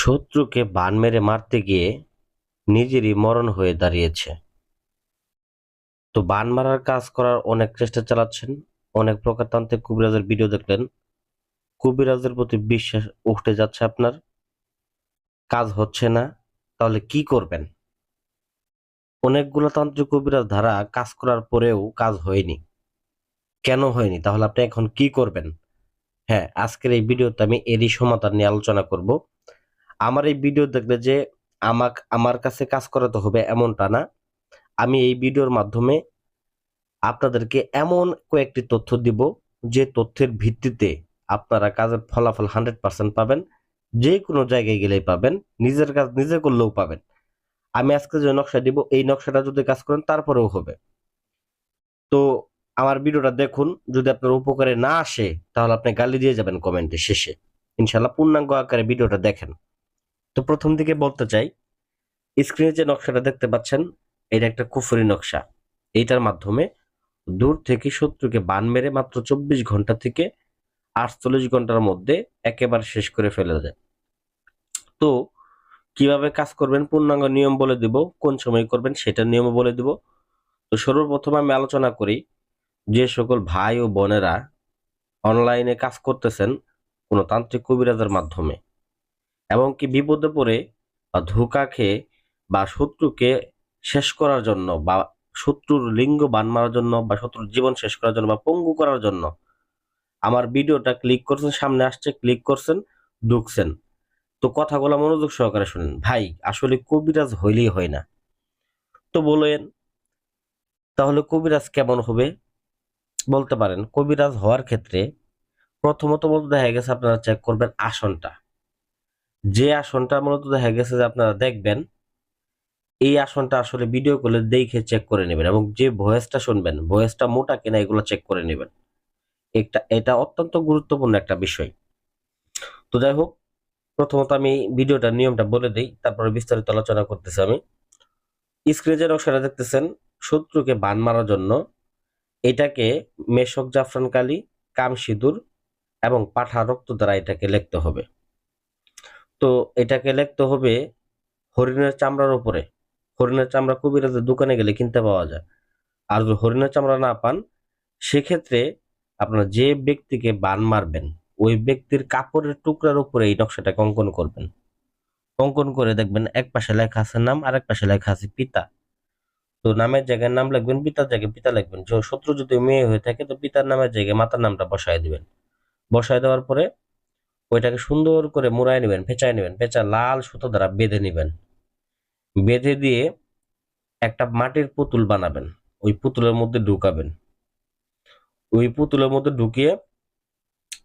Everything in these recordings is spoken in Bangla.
শত্রুকে বান মেরে মারতে গিয়ে নিজেরই মরণ হয়ে দাঁড়িয়েছে। তো বান মারার কাজ করার অনেক চেষ্টা চালাচ্ছেন, অনেক প্রকারতান্ত্রিক কবিরাজের ভিডিও দেখলেন। কবিরাজের প্রতি বিশ্বাস উঠে যাচ্ছে আপনার। কাজ হচ্ছে না, তাহলে কি করবেন? অনেকগুলো তান্ত্রিক কবিরাজ ধারা কাজ করার পরেও কাজ হয়নি। কেন হয়নি? তাহলে আপনি এখন কি করবেন? হ্যাঁ আজকের এই ভিডিওতে আমি এরই সমাধান নিয়ে আলোচনা করব। আমার এই ভিডিও দেখলে যে আমাক, আমার কাছে কাজ করাতে হবে এমনটা না। আমি এই ভিডিওর মাধ্যমে আপনাদেরকে এমন কয়েকটি তথ্য দিব, যে তথ্যের ভিত্তিতে আপনারা কাজের ফলাফল হান্ড্রেড পার্সেন্ট পাবেন, যে কোনো জায়গায় গেলেই পাবেন, নিজের কাজ নিজে করলেও পাবেন। আমি আজকে যে নকশা দিব, এই নকশাটা যদি কাজ করেন তারপরেও হবে। তো আমার ভিডিওটা দেখুন, যদি আপনার উপকারে না আসে, তাহলে আপনি গালি দিয়ে যাবেন কমেন্টে শেষে। ইনশাল্লাহ পূর্ণাঙ্গ আকারে ভিডিওটা দেখেন। তো প্রথম দিকে বলতে চাই, স্ক্রিনে যে নকশাটা দেখতে পাচ্ছেন, এটা একটা কুফরি নকশা। এইটার মাধ্যমে দূর থেকে শত্রুকে বান মেরে মাত্র চব্বিশ ঘণ্টা থেকে আটচল্লিশ ঘণ্টার মধ্যে একেবারে শেষ করে ফেলে যায় তো কীভাবে কাজ করবেন, পূর্ণাঙ্গ নিয়ম বলে দিব, কোন সময় করবেন সেটার নিয়ম বলে দিব। তো সর্বপ্রথম আমি আলোচনা করি, যে সকল ভাই ও বোনেরা অনলাইনে কাজ করতেছেন কোনো তান্ত্রিক কবিরাজের মাধ্যমে এবং কি বিপদে পড়ে বা ধোকা খেয়ে বা শত্রুকে শেষ করার জন্য বা শত্রুর লিঙ্গ বান মারার জন্য বা শত্রুর জীবন শেষ করার জন্য বা পঙ্গু করার জন্য আমার ভিডিওটা ক্লিক করছেন, সামনে আসছে ক্লিক করছেন, ঢুকছেন। তো কথাগুলো মনোযোগ সহকারে শুনেন। ভাই, আসলে কবিরাজ হইলেই হয় না। তো বলেন, তাহলে কবিরাজ কেমন হবে? বলতে পারেন, কবিরাজ হওয়ার ক্ষেত্রে প্রথমত বলতে দেখা গেছে, আপনারা চেক করবেন আসনটা। যে আসনটা মূলত দেখা গেছে যে আপনারা দেখবেন, এই আসনটা আসলে ভিডিও করলে দেখে চেক করে নেবেন এবং যে ভয়েসটা শুনবেন ভয়েসটা মোটা কিনা এগুলো চেক করে নেবেন। একটা, এটা অত্যন্ত গুরুত্বপূর্ণ একটা বিষয়। তো যাই হোক, প্রথমত আমি ভিডিওটার নিয়মটা বলে দিই, তারপরে বিস্তারিত আলোচনা করতেছি আমি। স্ক্রিনে যে নকশাটা দেখতেছেন, শত্রুকে বান মারার জন্য এটাকে মেশক জাফরান কালি কাম সিঁদুর এবং পাঠা রক্ত দ্বারা এটাকে লিখতে হবে। তো এটাকে লিখতে হবে হরিণের চামড়ার উপরে। হরিণের চামড়া কবিরাজের দোকানে গেলে কিনতে পাওয়া যায়। আর যদি হরিণের চামড়া না পান, সেক্ষেত্রে আপনার যে ব্যক্তিকে বান মারবেন, ওই ব্যক্তির কাপড়ের টুকরার উপরে এই নকশাটাকে অঙ্কন করবেন। অঙ্কন করে দেখবেন এক পাশে লেখা আছে নাম আর এক পাশে লেখা আছে পিতা। তো নামের জায়গায় নাম লিখবেন, পিতার জায়গায় পিতা লিখবেন। শত্রু যদি মেয়ে হয়ে থাকে, তো পিতার নামের জায়গায় মাতার নামটা বসায় দিবেন। বসায় দেওয়ার পরে ওইটাকে সুন্দর করে মুড়ায় নেবেন পেঁচায় নেবেন পেঁচা লাল সুতো দ্বারা বেঁধে নেবেন। বেঁধে দিয়ে একটা মাটির পুতুল বানাবেন, ওই পুতুলের মধ্যে ঢুকাবেন। ওই পুতুলের মধ্যে ঢুকিয়ে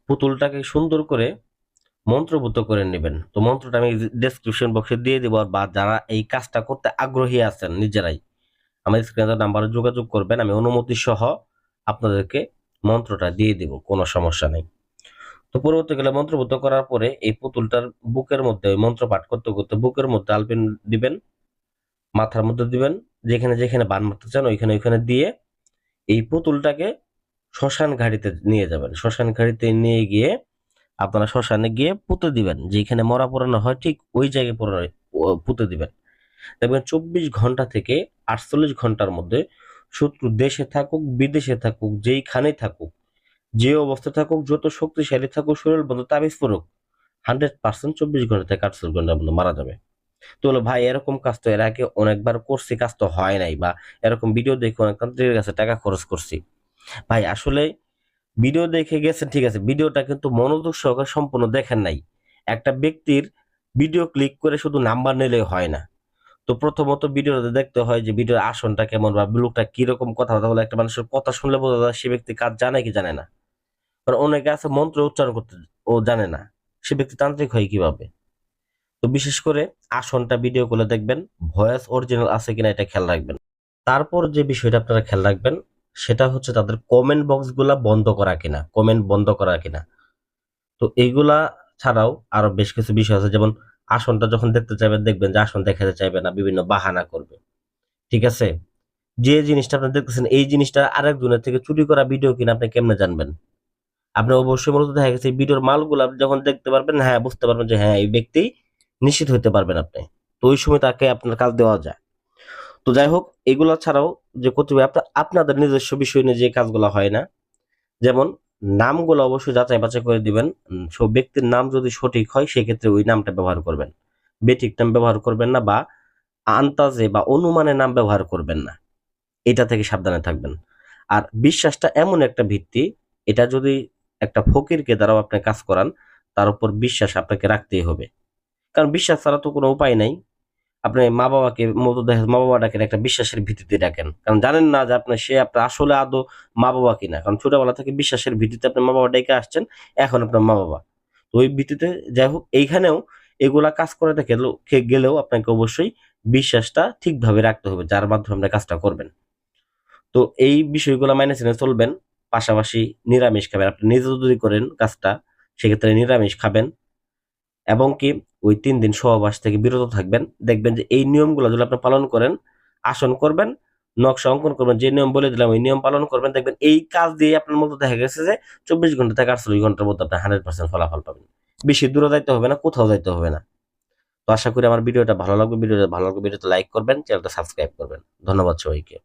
পুতুলটাকে সুন্দর করে মন্ত্রভূত করে নেবেন। তো মন্ত্রটা আমি ডেসক্রিপশন বক্সে দিয়ে দেবো বা যারা এই কাজটা করতে আগ্রহী আছেন নিজেরাই, আমার স্ক্রিনের নাম্বারে যোগাযোগ করবেন, আমি অনুমতি সহ আপনাদেরকে মন্ত্রটা দিয়ে দিব, কোনো সমস্যা নেই। তো পরবর্তীকালে মন্ত্রভূত করার পরে এই পুতুলটার বুকের মধ্যে ওই মন্ত্র পাঠ করতে করতে বুকের মধ্যে আলপিন দিবেন, মাথার মধ্যে দিবেন, যেখানে যেখানে বান মারতে চান ওইখানে ওইখানে দিয়ে এই পুতুলটাকে শ্মশান ঘাড়িতে নিয়ে যাবেন। শ্মশান ঘাড়িতে নিয়ে গিয়ে আপনারা শ্মশানে গিয়ে পুঁতে দিবেন। যেখানে মরা পোড়ানো হয় ঠিক ওই জায়গায় পোড়ানো পুঁতে দিবেন। দেখবেন চব্বিশ ঘণ্টা থেকে আটচল্লিশ ঘণ্টার মধ্যে শত্রু দেশে থাকুক, বিদেশে থাকুক, যেইখানেই থাকুক যে অবস্থা থাকুক, যত শক্তিশালী থাকুক, শরীর বন্ধ তাবিজ পড়ুক হান্ড্রেড পার্সেন্ট চব্বিশ ঘণ্টা থেকে আটচল্লিশ ঘণ্টার মধ্যে মারা যাবে। তো হলো ভাই, এরকম কাজ তো এর আগে অনেকবার করছি, কাজ তো হয় নাই বা এরকম ভিডিও দেখে অনেক তান্ত্রিকের কাছে টাকা খরচ করছি। ভাই, আসলে ভিডিও দেখে গেছেন ঠিক আছে ভিডিওটা কিন্তু মনোযোগ সহকারে সম্পূর্ণ দেখেন নাই। একটা ব্যক্তির ভিডিও ক্লিক করে শুধু নাম্বার নিলে হয় না। তো প্রথমত ভিডিওতে দেখতে হয় যে ভিডিওর আসনটা কেমন বা লোকটা কীরকম কথা বলে একটা মানুষের কথা শুনলে বোঝা যায় সে ব্যক্তি কাজ জানে কি জানে না। কারণ অনেকে আছে মন্ত্র উচ্চারণ করতে ও জানে না। সে ব্যক্তি তান্ত্রিক হয় কীভাবে? তো বিশেষ করে আসনটা ভিডিও করে দেখবেন ভয়েস অরিজিনাল আছে কিনা এটা খেয়াল রাখবেন। তারপর যে বিষয়টা আপনারা খেয়াল রাখবেন, সেটা হচ্ছে তাদের কমেন্ট বক্সগুলা বন্ধ করা কিনা কমেন্ট বন্ধ করা কিনা। তো এইগুলা ছাড়াও আরও বেশ কিছু বিষয় আছে, যেমন আসনটা যখন দেখতে চাইবেন, দেখবেন যে আসন দেখাতে চাইবে না, বিভিন্ন বাহানা করবে। ঠিক আছে? যে জিনিসটা আপনি দেখতেছেন, এই জিনিসটা আরেকজনের থেকে চুরি করা ভিডিও কিনা আপনি কেমনে জানবেন? আপনি অবশ্যই মূলত দেখা গেছে ভিডিওর মালগুলো আপনি যখন দেখতে পারবেন হ্যাঁ বুঝতে পারবেন যে হ্যাঁ এই ব্যক্তি নিশ্চিত হতে পারবেন আপনি। তো ওই সময় তাকে আপনার কাজ দেওয়া যায়। তো যাই হোক, এগুলো ছাড়াও যে কর্তৃপক্ষ, আপনার, আপনাদের নিজস্ব বিষয় নিয়ে যে কাজগুলো হয় না, যেমন নামগুলো অবশ্যই যাচাই বাছাই করে দিবেন। সব ব্যক্তির নাম যদি সঠিক হয়, সেক্ষেত্রে ওই নামটা ব্যবহার করবেন। বেঠিক নাম ব্যবহার করবেন না বা আন্তাজে বা অনুমানে নাম ব্যবহার করবেন না। এটা থেকে সাবধানে থাকবেন। আর বিশ্বাসটা এমন একটা ভিত্তি, এটা যদি একটা ফকিরকে দ্বারাও আপনি কাজ করান, তার উপর বিশ্বাস আপনাকে রাখতেই হবে। কারণ বিশ্বাস ছাড়া তো কোনো উপায় নাই। আপনি মা বাবাকে মতো মা বাবা ডাকেন একটা বিশ্বাসের ভিত্তিতে ডাকেন। কারণ জানেন না যে আপনার সে আপনার আসলে আদৌ মা বাবা কিনা। কারণ ছোটবেলা থেকে বিশ্বাসের ভিত্তিতে আপনি মা বাবা ডেকে আসছেন, এখন আপনার মা বাবা তো ওই ভিত্তিতে যাই হোক, এইখানেও এগুলা কাজ করাতে গেলেও গেলেও আপনাকে অবশ্যই বিশ্বাসটা ঠিকভাবে রাখতে হবে, যার মাধ্যমে আপনি কাজটা করবেন। তো এই বিষয়গুলো মাইনে চিনে চলবেন। পাশাপাশি নিরামিষ খাবেন। আপনি নিজে যদি করেন কাজটা, সেক্ষেত্রে নিরামিষ খাবেন। এবং কি, ওই তিন দিন সহবাস থেকে বিরত থাকবেন। দেখবেন যে এই নিয়মগুলো যদি আপনি পালন করেন, আসন করবেন, নকশা অঙ্কন করবেন, যে নিয়ম বলে দিলাম, ওই নিয়ম পালন করবেন, দেখবেন এই কাজ দিয়ে আপনার মধ্যে দেখা গেছে যে চব্বিশ ঘণ্টা থেকে আটচল্লিশ ঘণ্টার মধ্যে আপনি হান্ড্রেড পার্সেন্ট ফলাফল পাবেন। বেশি দূরে যাইতে হবে না, কোথাও যাইতে হবে না। তো আশা করি আমার ভিডিওটা ভালো লাগবে। ভিডিওটা ভালো লাগবে ভিডিওতে লাইক করবেন, চ্যানেলটা সাবস্ক্রাইব করবেন। ধন্যবাদ সবাইকে।